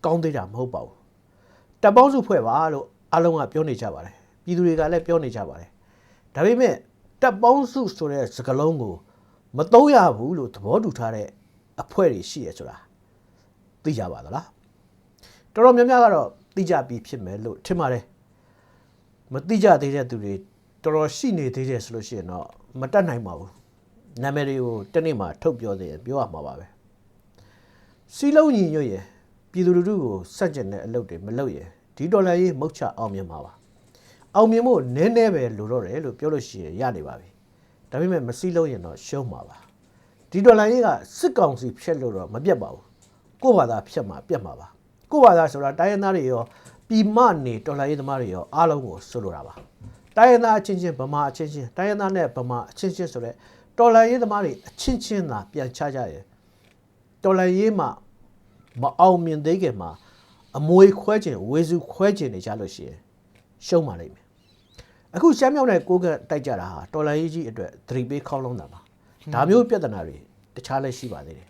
ကောင်းသေးတာမဟုတ်ပါဘူးတပ်ပေါင်းစုဖွဲ့ပါလို့အားလုံးကပြောနေကြပါတယ်ပြည်သူတွေကလည်းပြောနေကြပါတယ်ဒါပေမဲ့တပ်ပေါင်းစုဆိုတဲ့စကားလုံးကိုမသုံးရဘူးလို့သဘောတူထားတဲ့အဖွဲ့တွေရှိရဆိုတာသိကြပါသလားတော်တော်များများကတော့သိကြပြီးဖြစ်မယ်လို့ထင်ပါတယ်မသိကြသေးတဲ့သူတွေတော်တော်ရှိနေသေးတယ်ဆိုလို့ရှိရင်တော့မတတ်နိုင်ပါဘူးနာမည်တွေကိုတနေ့မှထုတ်ပြောသေးရင်ပြောရမှာပါပဲ စီလုံးညီညွတ်ရင်ပြည်သူလူထုကိုစက်ကျင်တဲ့အလုပ်တွေမလုပ်ရင်ဒီဒေါ်လာရေးမုတ်ချအောင်မြင်မှာပါအောင်မြင်ဖို့နည်းနည်းပဲလိုတော့တယ်လို့ပြောလို့ရှိရင်ရနေပါပြီဒါပေမဲ့မစီလုံးရင်တော့ရှုံးမှာပါဒီဒေါ်လာရေးကစစ်ကောင်စီဖြတ်လို့တော့မပြတ်ပါဘူးကိုယ့်ဘာသာဖြတ်မှာပြတ်မှာပါကိုယ့်ဘာသာဆိုတာတိုင်းရင်းသားတွေရောပြည်မနေတော်လှန်ရေးသမားတွေရောအားလုံးကိုဆိုလိုတာပါတိုင်းရင်းသားအချင်းချင်းဗမာအချင်းချင်းတိုင်းရင်းသားနဲ့ဗမာအချင်းချင်းဆိုတဲ့တော်လှန်ရေးသမားတွေအချင်းချင်းသာပြန်ချကြရယ်တော်လှန်ရေးမှာ မအောင်မြင်သေးခင်မှာအမွေခွဲခြင်းဝေစုခွဲခြင်းနေကြလို့ရှိရင်ရှုံးပါလိမ့်မယ်အခုရှမ်းမြောက်နဲ့ကိုးကန့်တိုက်ကြတာဟာတော်လှန်ရေးကြီးအတွက်သတိပေးခေါင်းလုံးတာပါဒါမျိုးပြဿနာတွေတခြားလည်းရှိပါသေးတယ်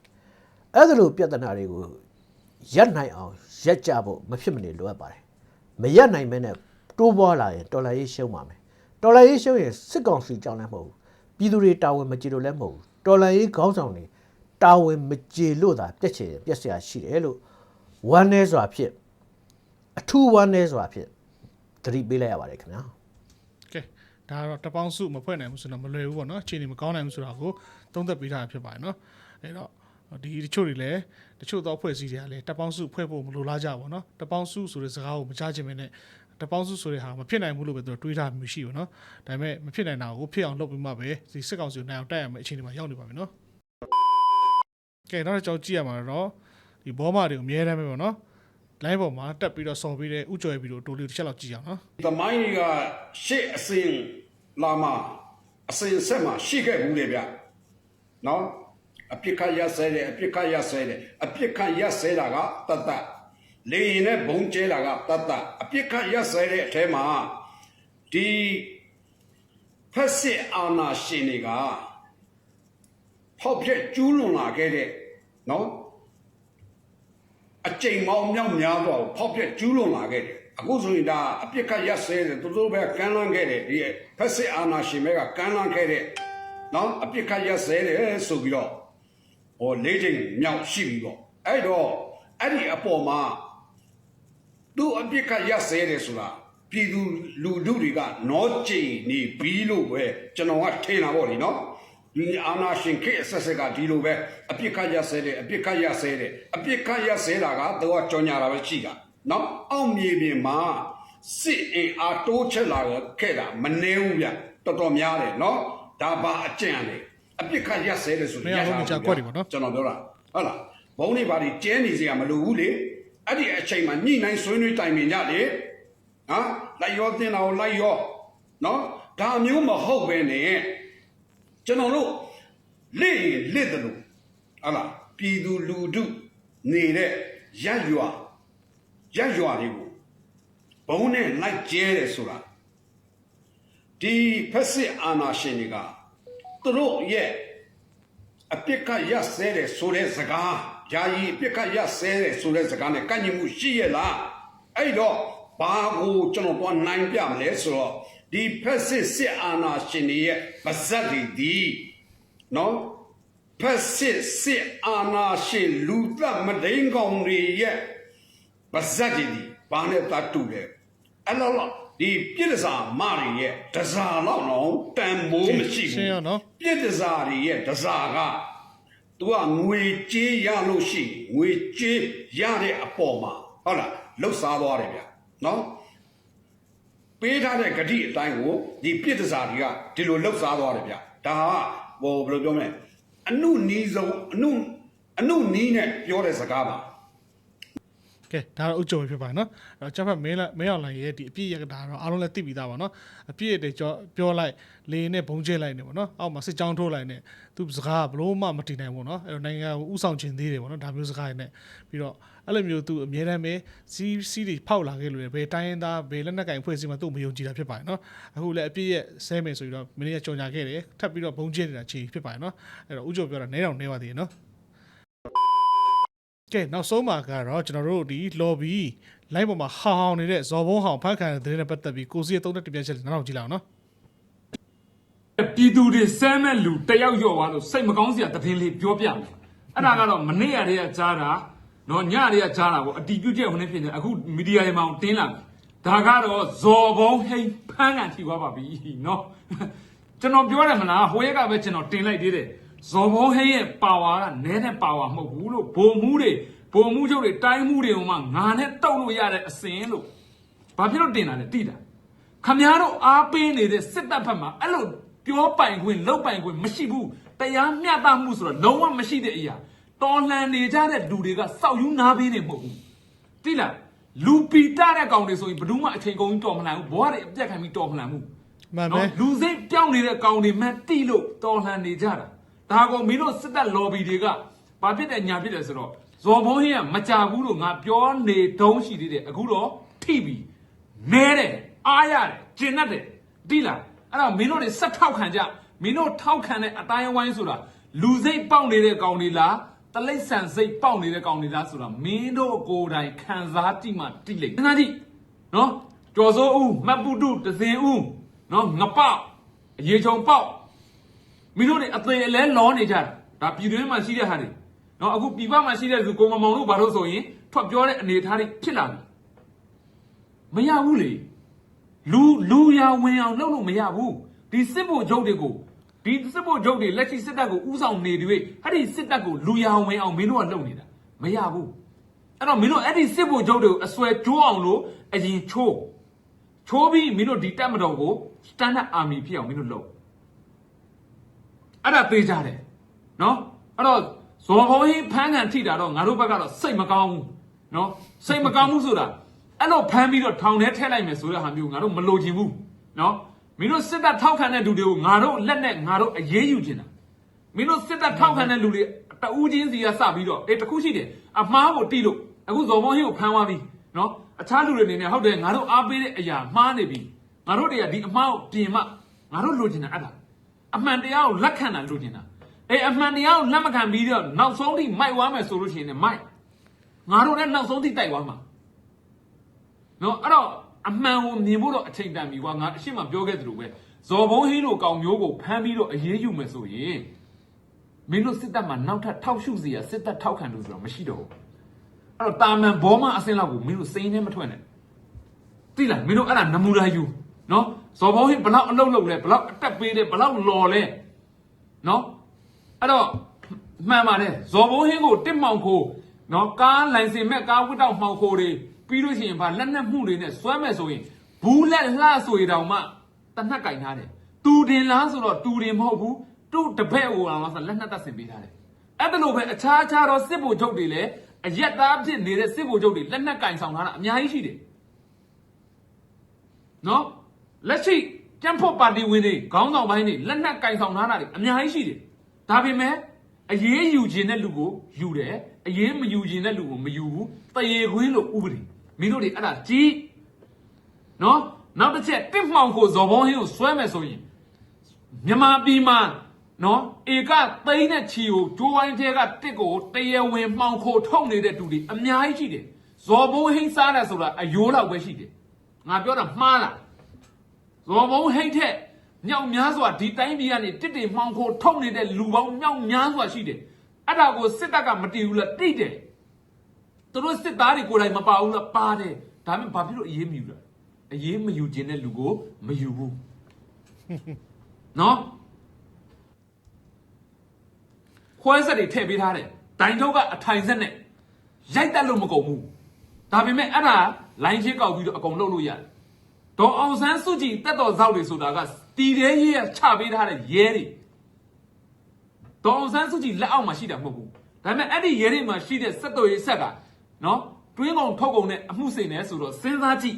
အဲ့ဒါလိုပြဿနာတွေကိုရက်နိုင်အောင်ရက်ကြဖို့မဖြစ်မနေလိုအပ်ပါတယ်မရက်နိုင်မဲနဲ့တိုးပွားလာရင်တော်လိုင်းရေးရှုံးပါမယ်တော်လိုင်းရေးရှုံးရင်စစ်ကောင်စီကြောင့်လည်းမဟုတ်ဘူးပြည်သူတွေတာဝန်မကျေလို့လည်းမဟုတ်ဘူးတော်လိုင်းရေးခေါင်းဆောင်တွေ တာဝန်မကျေလို့သာပြက်ချင်ပြက်စရာရှိတယ်လို့ဝမ်းနေစွာဖြစ်အထူးဝမ်းနေစွာဖြစ်သတိပေးလိုက်ရပါတယ်ခင်ဗျာကဲဒါကတော့တပေါင်းစုမဖွဲ့နိုင်ဘူးဆိုတော့မလွယ်ဘူးပေါ့နော်အခြေအနေမကောင်းနိုင်ဘူးဆိုတာကိုသုံးသပ်ပေးထားတာဖြစ်ပါတယ်နော်အဲ့တော့ဒီတချို့တွေလည်းတချို့သောဖွဲ့စည်းတွေကလည်းတပေါင်းစုဖွဲ့ဖို့မလိုလားကြဘူးပေါ့နော်တပေါင်းစုဆိုတဲ့စကားကိုမကြားချင်မနဲ့တပေါင်းစုဆိုတဲ့ဟာမဖြစ်နိုင်ဘူးလို့ပဲသူတို့တွေးထားမျိုးရှိဘူးနော်ဒါပေမဲ့မဖြစ်နိုင်တာကိုဖြစ်အောင်လုပ်ပြီးမှပဲဒီစစ်ကောင်စီကိုနိုင်အောင်တိုက်ရမယ့်အခြေအနေမှာရောက်နေပါပြီနော် ကဲနောက်တစ်ကြောင်ကြည့်ရမှာတော့ဒီဘောမတွေကိုအများတမ်းပဲပေါ့နော် line ပေါ်မှာတက်ပြီးတော့ဆော်ပြီးတဲ့ဥကြော်ရပြီးတော့တိုးလေးတစ်ချက်လောက်ကြည့်အောင်နော်သမိုင်းကြီးကရှေ့အစဉ်လာမှာအစဉ်ဆက်မှာရှိခဲ့ဘူးလေဗျနော်အပြစ်ခတ်ရက်ဆဲတယ်အပြစ်ခတ်ရက်ဆဲတယ်အပြစ်ခတ်ရက်ဆဲတာကတတ်တတ်လေရင်နဲ့ဘုံကျဲတာကတတ်တတ်အပြစ်ခတ်ရက်ဆဲတဲ့အထဲမှာဒီဖက်စစ်အာဏာရှင်တွေကဖောက်ပြက်ကျူးလွန်လာခဲ့တဲ့ နော်အကြိမ်မောင်မြောက်များတော့ဖောက်ပြက်ကျူးလွန်လာခဲ့တယ်အခုဆိုရင်ဒါအပြစ်ခတ်ရက်စဲတယ်သူတို့ပဲကမ်းလှမ်းခဲ့တယ်ဒီဖက်စစ်အာဏာရှင်ပဲကကမ်းလှမ်းခဲ့တဲ့နော်အပြစ်ခတ်ရက်စဲတယ်ဆိုပြီးတော့ဟောလေးချိန်မြောက်ရှိပြီပေါ့အဲ့တော့အဲ့ဒီအပေါ်မှာသူအပြစ်ခတ်ရက်စဲတယ်ဆိုတာပြည်သူလူထုတွေကနောကြိမ်နေပြီးလို့ပဲကျွန်တော်ကထင်တာပေါ့လေနော် ဒီအာနာရှင်ခေအဆက်ဆက်ကဒီလိုပဲအပြစ်ခတ်ရဆဲတဲ့အပြစ်ခတ်ရဆဲတဲ့အပြစ်ခတ်ရဆဲတာကတော့ကြောင်ညာတာပဲရှိတာနော်အောင်မြေပြင်မှာစစ်အင်အားတိုးချက်လာခဲ့တာမနေဘူးဗျတော်တော်များတယ်နော်ဒါပါအကျင့်လေအပြစ်ခတ်ရဆဲတယ်ဆိုရတာကျွန်တော်ပြောတာဟုတ်လားဘုံတွေဘာတွေကျဲနေစရာမလိုဘူးလေအဲ့ဒီအချိန်မှာညှိနှိုင်းဆွေးနွေးတိုင်ပင်ကြလေနော်လိုက်ရောတင်တာကိုလိုက်ရောနော်ဒါမျိုးမဟုတ်ပဲနဲ့ ကျွန်တော်တို့လက်ရင်လက်တယ်လို့ဟလာပြည်သူလူထုနေတဲ့ရက်ရွာရက်ရွာတွေကိုဘုံနဲ့လိုက်ကျဲတယ်ဆိုတာဒီဖက်စစ်အာဏာရှင်တွေကသူတို့ရဲ့အပြစ်ကရဆဲတယ်ဆိုတဲ့စကားဂျာကြီးအပြစ်ကရဆဲတယ်ဆိုတဲ့စကားနဲ့ကန့်ညင်မှုရှိရဲ့လားအဲ့တော့ဘာကိုကျွန်တော်တော့နိုင်ပြမလဲဆိုတော့ ဒီဖက်စစ်စစ်အာဏာရှင်တွေရဲ့ပါဇက်တွေဒီနော်ဖက်စစ်စစ်အာဏာရှင်လူသက်မဒိန်ကောင်တွေရဲ့ပါဇက်တွေဒီဘာနဲ့တတ်တူတယ်အဲ့တော့ဒီပြစ်ဒစာမတွေရဲ့ဒစာလောက်တော့တန်မိုးမရှိရှင်းရောဘူးနော်ပြစ်ဒစာတွေရဲ့ဒစာက तू ကငွေကြေးရလို့ရှိရင်ငွေကြေးရတဲ့အပေါ်မှာဟုတ်လားလှုပ်ရှားသွားတယ်ဗျာနော် ပေးထားတဲ့ဂတိအတိုင်းကိုဒီပြစ်ဒစာတွေကဒီလိုလှုပ်ရှားသွားတယ်ဗျာဒါဟာဟိုဘယ်လိုပြောမလဲအနုနီးဆုံးအနုအနုနီးနဲ့ပြောတဲ့စကားပါကဲဒါတော့ဥကြုံဖြစ်ပါတယ်နော်အဲ့တော့ကျွန်တော်မင်းလာမင်းအောင်လိုင်းရဲ့ဒီအပြည့်ရဒါတော့အားလုံးလည်းသိပြီးသားပါနော်အပြည့်တွေကြောပြောလိုက်လေနဲ့ဘုံကျဲလိုက်နေပေါ့နော်အောက်မှာစစ်ကြောင်းထိုးလိုက်နေသူစကားကဘလို့မှမတည်နိုင်ဘူးနော်အဲ့တော့နိုင်ငံကိုဥဆောင်ခြင်းသေးတယ်ပေါ့နော်ဒါမျိုးစကားတွေနဲ့ပြီးတော့ အဲ့လိုမျိုးသူအမြဲတမ်းပဲစီးစီးတွေဖောက်လာခဲ့လို့လေဘယ်တိုင်းရင်းသားဘယ်လက်နက်ကင်ဖွဲ့စည်းမှသူ့မယုံကြည်တာဖြစ်ပါတယ်နော်အခုလည်းအပြည့်ရဲ့ဆဲမယ်ဆိုပြီးတော့မင်းရဲ့ကြော်ညာခဲ့တယ်ထပ်ပြီးတော့ဘုံကျဲနေတာခြေဖြစ်ပါတယ်နော်အဲ့တော့ဥကြုံပြောတာနဲတော့နဲပါသေးတယ်နော်ကဲနောက်ဆုံးမှာကတော့ကျွန်တော်တို့ဒီ lobby line ပေါ်မှာဟောင်ဟောင်နေတဲ့ဇော်ဘုံဟောင်ဖန်ခံတဲ့တဲ့နဲ့ပတ်သက်ပြီးကိုစီရဲ့သုံးတဲ့တပြက်ချက်လေးနောက်တော့ကြည့်လိုက်အောင်နော်ပြည်သူတွေစမ်းမဲ့လူတယောက်ယော့သွားလို့စိတ်မကောင်းစရာသတင်းလေးပြောပြမယ်အဲ့ဒါကတော့မနေ့ရက်တည်းကကြားတာ နော်ညတည်းကကြားတာပေါ့အတီးပြုတ်ချက်ဝင်နေဖြစ်နေအခုမီဒီယာတွေမှာတင်းလာပြီဒါကတော့ဇော်ဘုံဟိန်ဖန်းကန်ထိသွားပါပြီနော်ကျွန်တော်ပြောတယ်မလားဟိုရက်ကပဲကျွန်တော်တင်လိုက်သေးတယ်ဇော်ဘုံဟိန်ရဲ့ပါဝါကနဲတဲ့ပါဝါမဟုတ်ဘူးလို့ဘုံမှုတွေဘုံမှုချုပ်တွေတိုင်းမှုတွေကမှငါနဲ့တုတ်လို့ရတဲ့အစင်လို့ဘာဖြစ်လို့တင်တာလဲတိတာခမည်းတော်အားပေးနေတဲ့စစ်တပ်ဘက်မှာအဲ့လိုပြောပိုင်ခွင့်လုပ်ပိုင်ခွင့်မရှိဘူးတရားမျှတမှုဆိုတော့လုံးဝမရှိတဲ့အရာ တော်လှန်နေကြတဲ့လူတွေကစောက်ယူနာပေးနေမဟုတ်ဘူးတိလားလူပီတာတဲ့ကောင်တွေဆိုရင်ဘယ်သူမှအချိန်ကုန်ကြီးတော်မလှန်ဘူးဘဝတွေအပြတ်ခံပြီးတော်မလှန်ဘူးမှန်ပဲနော်လူစိတ်ပြောင်းနေတဲ့ကောင်တွေမှတိလို့တော်လှန်နေကြတာဒါကောင်မင်းတို့စစ်တပ် lobby တွေကဘာဖြစ်တဲ့ညာဖြစ်တယ်ဆိုတော့ဇော်ဘုံဟင်းကမကြဘူးလို့ငါပြောနေတုံးရှိသေးတယ်အခုတော့ထိပြီနဲတယ်အားရတယ်ကျင်တတ်တယ်တိလားအဲ့တော့မင်းတို့တွေဆက်ထောက်ခံကြမင်းတို့ထောက်ခံတဲ့အတိုင်းအဝိုင်းဆိုတာလူစိတ်ပေါက်နေတဲ့ကောင်တွေလား တလိษံစိတ်ပေါက်နေတဲ့ကောင်တွေလားဆိုတာမင်းတို့ကိုယ်တိုင်ခံစားကြည့်မှတိလိမ့်စဉ်းစားကြည့်နော်ကျော်စိုးဦးမတ်ပုတုတစင်ဦးနော်ငပေါက်အရေချုံပေါက်မင်းတို့တွေအသေးအလဲလောနေကြတာဒါပြည်တွင်းမှာရှိတဲ့ဟာတွေနော်အခုပြည်ပမှာရှိတဲ့လူကိုမမောင်တို့ဘာလို့ဆိုရင်ထွက်ပြောတဲ့အနေအထားတွေဖြစ်လာပြီမရဘူးလေလူလူရဝင်အောင်လုပ်လို့မရဘူးဒီစစ်ဖို့ချုပ်တွေကို ဒီစစ်ဖို့ချုပ်တွေလက်ရှိစစ်တပ်ကိုဥဆောင်နေတွေအဲ့ဒီစစ်တပ်ကိုလူရဝင်အောင်မင်းတို့ကလုပ်နေတာမရဘူးအဲ့တော့မင်းတို့အဲ့ဒီစစ်ဖို့ချုပ်တွေကိုအစွဲကျိုးအောင်လို့အရင်ချိုးချိုးပြီးမင်းတို့ဒီတပ်မတော်ကို standard army ဖြစ်အောင်မင်းတို့လုပ်အဲ့ဒါသေးကြတယ်နော်အဲ့တော့ဇော်ဘုံဟင်းဖမ်းကန်ထိတာတော့ငါတို့ဘက်ကတော့စိတ်မကောင်းဘူးနော်စိတ်မကောင်းဘူးဆိုတာအဲ့လိုဖမ်းပြီးတော့ထောင်ထဲထည့်လိုက်မယ်ဆိုတဲ့ဟာမျိုးငါတို့မလိုချင်ဘူးနော် မင်းတို့စစ်တပ်ထောက်ခံတဲ့လူတွေကိုငါတို့လက်နဲ့ငါတို့အရေးယူချင်တာမင်းတို့စစ်တပ်ထောက်ခံတဲ့လူတွေတဦးချင်းစီကစပြီးတော့အေးတခုရှိတယ်အမှားကိုတီးလို့အခုဇော်ဘုံဟင်းကိုဖမ်းသွားပြီနော်အခြားလူတွေနေနေဟုတ်တယ်ငါတို့အားပေးတဲ့အရာမှားနေပြီငါတို့တွေကဒီအမှားကိုပြင်မှငါတို့လိုချင်တာအဲ့ဒါအမှန်တရားကိုလက်ခံတာလိုချင်တာအေးအမှန်တရားကိုလက်မခံပြီးတော့နောက်ဆုံးထိမိုက်သွားမယ်ဆိုလို့ရှိရင်လည်းမိုက်ငါတို့လည်းနောက်ဆုံးထိတိုက်သွားမှာနော်အဲ့တော့ အမှန်ကိုမြင်ဖို့တော့အချိန်တန်ပြီကွာငါအရှိမပြောခဲ့သလိုပဲဇော်ဘုံဟင်းလိုကောင်မျိုးကိုဖမ်းပြီးတော့အေးအေးယူမယ်ဆိုရင်မင်းတို့စစ်တပ်မှာနောက်ထပ်ထောက်ရှုစီရစစ်တပ်ထောက်ခံလို့ဆိုတော့မရှိတော့ဘူးအဲ့တော့တာမန်ဘောမအစင်းလောက်ကိုမင်းတို့စိမ်းနဲ့မထွက်နဲ့သိလားမင်းတို့အဲ့ဒါနမူနာယူနော်ဇော်ဘုံဟင်းဘလောက်အလုပ်လုပ်လဲဘလောက်အတက်ပေးတယ်ဘလောက်လော်လဲနော်အဲ့တော့မှန်ပါတယ်ဇော်ဘုံဟင်းကိုတစ်မောင်ခိုးနော်ကားလိုင်စင်မဲ့ကားဝတ်တောက်မှောင်ခိုးတွေ ပြီးလို့ရှိရင်ဗာလက်နက်မှုတွေနဲ့စွဲမဲ့ဆိုရင်ဘူးလက်လှဆိုရတောင်မှတနက်ကင်ထားတယ်တူတင်လားဆိုတော့တူတင်မဟုတ်ဘူးတူတပည့်ဟိုအောင်ဆိုလက်နက်သက်ဆင်ပေးထားတယ်အဲ့ဒါလိုပဲအခြားအခြားသောစစ်ဗိုလ်ချုပ်တွေလည်းအရက်သားဖြစ်နေတဲ့စစ်ဗိုလ်ချုပ်တွေလက်နက်ကင်ဆောင်ထားတာအများကြီးရှိတယ်နော်လက်ရှိကျန်းဖို့ပါတီဝင်တွေခေါင်းဆောင်ပိုင်းတွေလက်နက်ကင်ဆောင်ထားတာတွေအများကြီးရှိတယ်ဒါပေမဲ့အအရေးယူခြင်းတဲ့လူကိုယူတယ်အရေးမယူခြင်းတဲ့လူကိုမယူဘူးတရေခွင်းလို့ဥပဒေ မင်းတို့တွေအဲ့ဒါကြီးနော်နောက်တစ်ချက်တစ်မှောင်ကိုဇော်ဘုံဟင်းကိုဆွဲမယ်ဆိုရင်မြန်မာပြည်မှာနော်ဧကသိန်းနဲ့ချီကိုဂျိုးဝိုင်းထဲကတစ်ကိုတရေဝင်မှောင်ခိုထုတ်နေတဲ့တူတွေအများကြီးရှိတယ်ဇော်ဘုံဟင်းစားတယ်ဆိုတာအယိုးလောက်ပဲရှိတယ်ငါပြောတာမှားလားဇော်ဘုံဟိတ်ထက်မြောက်များစွာဒီတိုင်းပြည်ကနေတစ်တွေမှောင်ခိုထုတ်နေတဲ့လူပေါင်းမြောက်များစွာရှိတယ်အဲ့ဒါကိုစစ်တပ်ကမတည်ဘူးလားတိတယ် သူတို့စစ်သားတွေကိုယ်တိုင်မပါဘူးလားပါတယ်ဒါပေမဲ့ဘာဖြစ်လို့အရေးမယူလဲအရေးမယူခြင်းတဲ့လူကိုမယူဘူးနော်ခွဲဆက်တွေထည့်ပေးထားတယ်ဒိုင်ထုတ်ကအထိုင်ဆက်နဲ့ရိုက်တက်လို့မကုန်ဘူးဒါပေမဲ့အဲ့ဒါလိုင်းရှင်းကောက်ပြီးတော့အကုန်လုပ်လို့ရတယ်ဒေါ်အောင်ဆန်းစုကြည်တက်တော်ဇောက်တွေဆိုတာကတီတဲ့ရေးရချပေးထားတဲ့ရဲတွေဒေါ်အောင်ဆန်းစုကြည်လက်အောက်မှာရှိတာမဟုတ်ဘူးဒါပေမဲ့အဲ့ဒီရဲတွေမှာရှိတဲ့စက်တော်ရေးဆက်က နော်တွင်းကုန်ထုတ်ကုန်နဲ့အမှုစိန်နဲ့ဆိုတော့စဉ်းစားကြည့်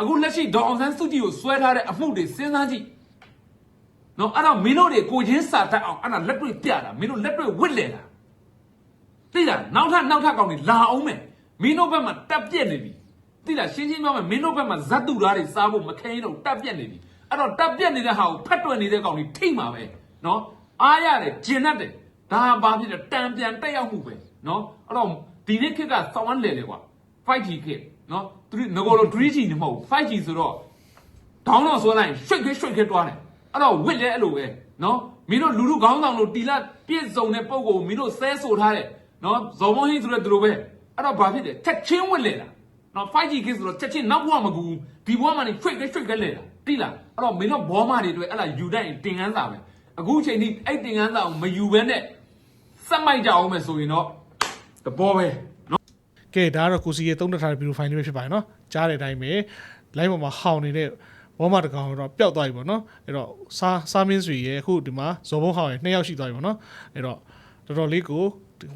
အခုလက်ရှိဒေါ်အောင်ဆန်းစုကြည်ကိုဆွဲထားတဲ့အမှုတွေစဉ်းစားကြည့်နော်အဲ့တော့မင်းတို့တွေကိုချင်းစာတတ်အောင်အဲ့ဒါလက်တွေ့ပြတာမင်းတို့လက်တွေ့ဝစ်လေတာသိလားနောက်ထပ်နောက်ထပ်ကောင်တွေလာအောင်မယ်မင်းတို့ဘက်မှာတက်ပြက်နေပြီသိလားရှင်းရှင်းပြောမယ်မင်းတို့ဘက်မှာဇတ်တူသားတွေစားဖို့မခဲရင်တော့တက်ပြက်နေပြီအဲ့တော့တက်ပြက်နေတဲ့ဟာကိုဖတ်တွယ်နေတဲ့ကောင်တွေထိတ်မှာပဲနော်အားရတယ်ဂျင်တတ်တယ်ဒါဘာဖြစ်လဲတံပြန်တက်ရောက်မှုပဲနော်အဲ့တော့ ဒီနေ့ခေတ်ကစောင်းဝမ်းလေလေကွာ 5G ခေတ်နော်သူငကိုလို 3G နေမဟုတ် 5G ဆိုတော့ဒေါင်းတော့ဆွဲလိုက်ရင်ရွှိတ်ခဲရွှိတ်ခဲတွားတယ်အဲ့တော့ဝစ်လဲအဲ့လိုပဲနော်မင်းတို့လူလူခေါင်းဆောင်လို့တီလာပြည့်စုံတဲ့ပုံကိုမင်းတို့ဆဲဆိုထားတယ်နော်ဇော်မွန်ဟင်းဆိုတဲ့သူလိုပဲအဲ့တော့ဘာဖြစ်လဲချက်ချင်းဝစ်လဲတာနော် 5G ကိဆိုတော့ချက်ချင်းနောက်ဘဝမကူဘူးဒီဘဝမှာနေဖွိတ်ခဲဖွိတ်ခဲလဲတာတိလားအဲ့တော့မင်းတို့ဘောမတွေတွေ့အဲ့ဒါယူတတ်ရင်တင်ကန်းစာပဲအခုချိန်ထိအဲ့တင်ကန်းစာကိုမယူဘဲနဲ့စက်မိုက်ကြအောင်မယ်ဆိုရင်တော့ တဘောပဲနော်ကဲဒါကတော့ကိုစီရဲ့သုံးနှစ်ထားတဲ့ဗီဒီယိုဖိုင်လေးပဲဖြစ်ပါတယ်နော်ကြားတဲ့အတိုင်းပဲ live ပေါ်မှာဟောင်းနေတဲ့ဘောမတကောင်တော့ပျောက်သွားပြီပေါ့နော်အဲ့တော့စားစားမင်းဆွေရဲ့အခုဒီမှာဇော်ဘုံဟောင်းရဲ့နှစ်ယောက်ရှိသွားပြီပေါ့နော်အဲ့တော့တော်တော်လေးကို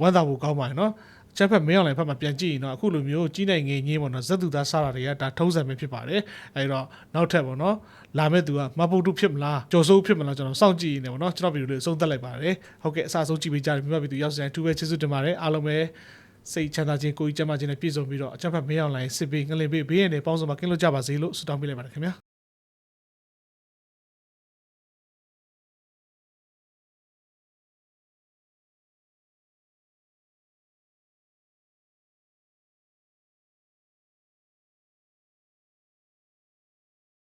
ဝမ်းသာဖို့ကောင်းပါတယ်နော်ချက်ဖက်မင်းအောင်လည်းဖက်မှာပြန်ကြည့်ရင်တော့အခုလိုမျိုးကြီးနိုင်ငယ်ငင်းပေါ့နော်ဇက်သူသားစားတာတွေကဒါထုံးစံပဲဖြစ်ပါတယ်အဲ့တော့နောက်ထပ်ပေါ့နော် လာမဲ့သူကမပုတ်တုဖြစ်မလားကြော်စိုးဖြစ်မလားကျွန်တော်စောင့်ကြည့်နေပေါ့နော်ကျွန်တော်ဗီဒီယိုလေးအဆုံးသတ်လိုက်ပါတယ်ဟုတ်ကဲ့အစားဆုံးကြည့်ပေးကြတယ်မြတ်ဗီဒီယိုရောက်စတဲ့သူပဲကျေးဇူးတင်ပါတယ်အားလုံးပဲစိတ်ချမ်းသာခြင်းကိုယ်ကြီးကျန်းမာခြင်းနဲ့ပြည့်စုံပြီးတော့အချက်ဖက်မင်းအောင်လိုင်းစစ်ပေးငလင်ပေးဘေးရန်တွေပေါင်းစုံမှာကင်းလို့ကြပါစေလို့ဆုတောင်းပေးလိုက်ပါတယ်ခင်ဗျာ